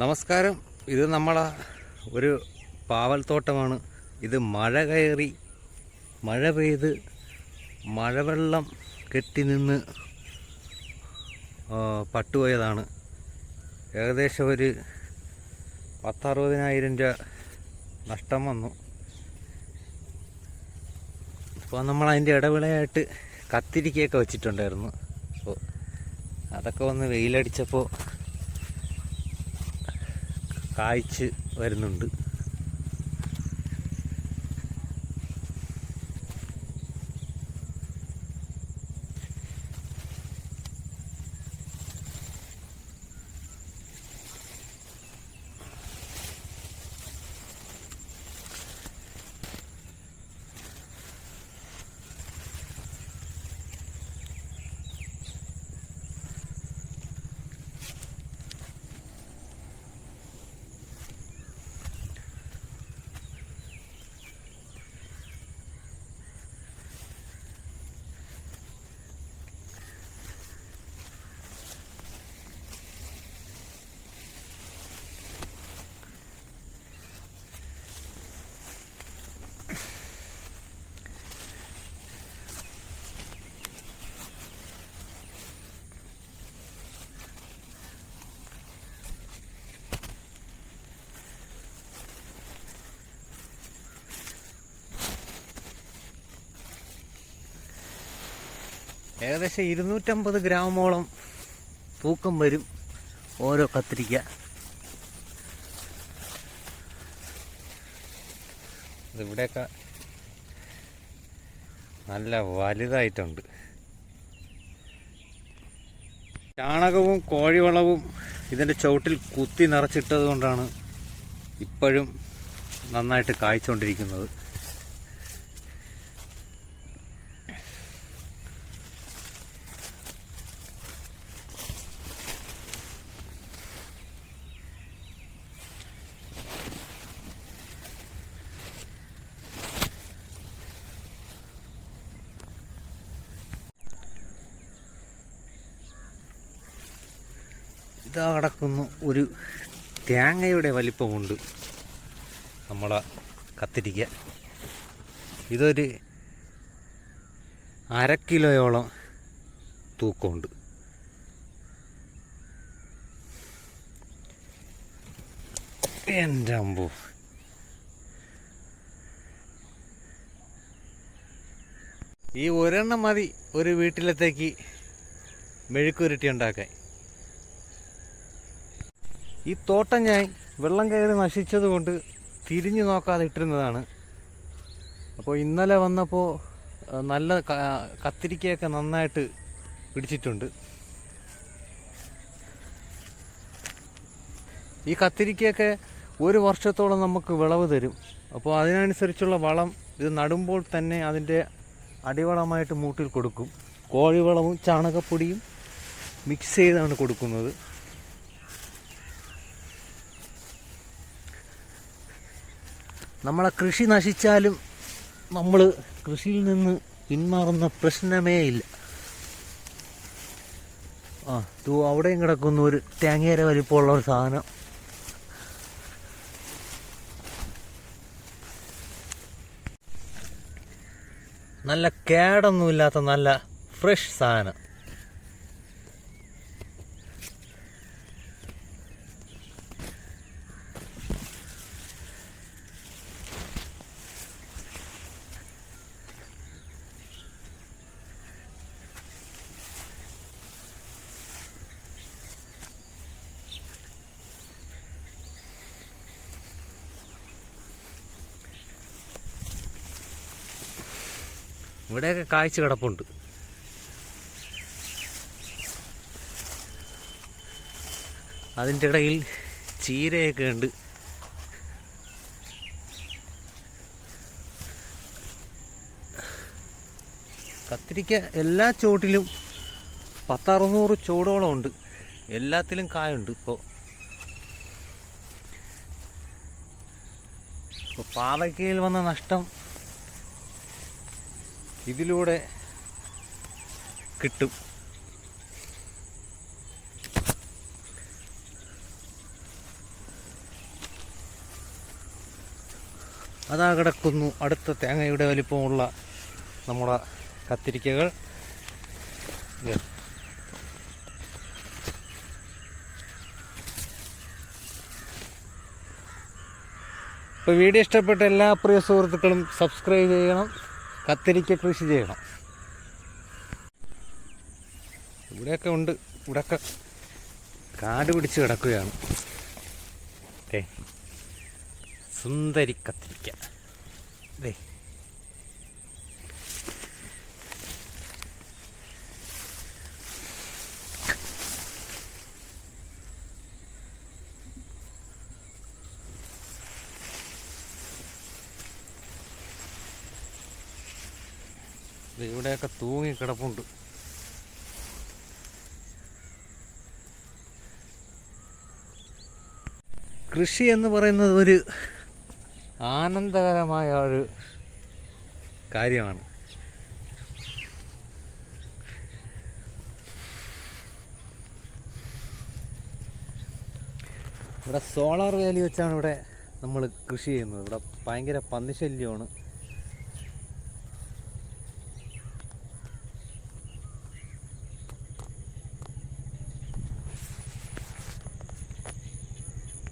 നമസ്കാരം. ഇത് നമ്മളെ ഒരു പാവൽ തോട്ടമാണ് ഇത് മഴ കയറി മഴ പെയ്ത് മഴവെള്ളം കെട്ടി നിന്ന് പട്ടുപോയതാണ്. ഏകദേശം ഒരു പത്തറുപതിനായിരം രൂപ നഷ്ടം വന്നു. അപ്പോൾ നമ്മൾ അതിന്റെ ഇടവിളയായിട്ട് കത്തിരിക്കയൊക്കെ വെച്ചിട്ടുണ്ടായിരുന്നു. അപ്പോൾ അതൊക്കെ വന്ന് വെയിലടിച്ചപ്പോൾ കായ്ച്ച് വരുന്നുണ്ട്. ഏകദേശം ഇരുന്നൂറ്റമ്പത് ഗ്രാമോളം തൂക്കം വരും ഓരോ കത്തിരിക്ക ഇവിടെയൊക്കെ നല്ല വലുതായിട്ടുണ്ട്. ചാണകവും കോഴിവളവും ഇതിന്റെ ചുവട്ടിൽ കുത്തി നിറച്ചിട്ടത് കൊണ്ടാണ് ഇപ്പോഴും നന്നായിട്ട് കായ്ച്ചുകൊണ്ടിരിക്കുന്നത് ഇതാ കിടക്കുന്നു. ഒരു തേങ്ങയുടെ വലിപ്പമുണ്ട്. നമ്മളെ കത്തിരിക്ക. ഇതൊരു അര കിലോയോളം തൂക്കമുണ്ട്. എന്റെ അമ്പോ. ഈ ഒരെണ്ണം മതി ഒരു വീട്ടിലത്തേക്ക് മെഴുക്കുരുട്ടി ഉണ്ടാക്കാൻ. ഈ തോട്ടം ഞാൻ വെള്ളം കയറി നശിച്ചത് കൊണ്ട് തിരിഞ്ഞു നോക്കാതെ ഇട്ടിരുന്നതാണ്. അപ്പോൾ ഇന്നലെ വന്നപ്പോൾ നല്ല കത്തിരിക്കയൊക്കെ നന്നായിട്ട് പിടിച്ചിട്ടുണ്ട്. ഈ കത്തിരിക്കയൊക്കെ ഒരു വർഷത്തോളം നമുക്ക് വിളവ് തരും. അപ്പോൾ അതിനനുസരിച്ചുള്ള വളം ഇത് നടുമ്പോൾ തന്നെ അതിന്റെ അടിവളമായിട്ട് മൂട്ടിൽ കൊടുക്കും. കോഴിവളവും ചാണകപ്പൊടിയും മിക്സ് ചെയ്താണ് കൊടുക്കുന്നത്. നമ്മളെ കൃഷി നശിച്ചാലും നമ്മൾ കൃഷിയിൽ നിന്ന് പിന്മാറുന്ന പ്രശ്നമേ ഇല്ല. ആ തൂ അവിടെയും കിടക്കുന്ന ഒരു തേങ്ങേര വലിപ്പമുള്ള ഒരു സാധനം. നല്ല കേടൊന്നുമില്ലാത്ത നല്ല ഫ്രഷ് സാധനം. ഇവിടെയൊക്കെ കാഴ്ച കിടപ്പുണ്ട്. അതിന്റെ ഇടയിൽ ചീരയൊക്കെ ഉണ്ട്. കത്തിരിക്ക എല്ലാ ചുവട്ടിലും പത്തറുന്നൂറ് ചുവടോളം ഉണ്ട്. എല്ലാത്തിലും കായുണ്ട് ഇപ്പോൾ ഇപ്പോൾ പാവയ്ക്കയിൽ വന്ന നഷ്ടം ഇതിലൂടെ കിട്ടും. അതാ കിടക്കുന്നു അടുത്ത തേങ്ങയുടെ വലിപ്പമുള്ള നമ്മുടെ കത്തിരിക്കകൾ. ഇപ്പോൾ വീഡിയോ ഇഷ്ടപ്പെട്ട എല്ലാ പ്രിയ സുഹൃത്തുക്കളും സബ്സ്ക്രൈബ് ചെയ്യണം. കത്തിരിക്ക കൃഷി ചെയ്യണം. ഇവിടെയൊക്കെ ഉണ്ട്. ഇവിടെയൊക്കെ കാട് പിടിച്ച് കിടക്കുകയാണ്. സുന്ദരി കത്തിരിക്ക. ഇവിടെയൊക്കെ തൂങ്ങി കിടപ്പുണ്ട് കൃഷി എന്ന് പറയുന്നത് ഒരു ആനന്ദകരമായ ഒരു കാര്യമാണ്. ഇവിടെ സോളാർ വാലി വെച്ചാണ് ഇവിടെ നമ്മൾ കൃഷി ചെയ്യുന്നത്. ഇവിടെ ഭയങ്കര പന്നിശല്യമാണ്.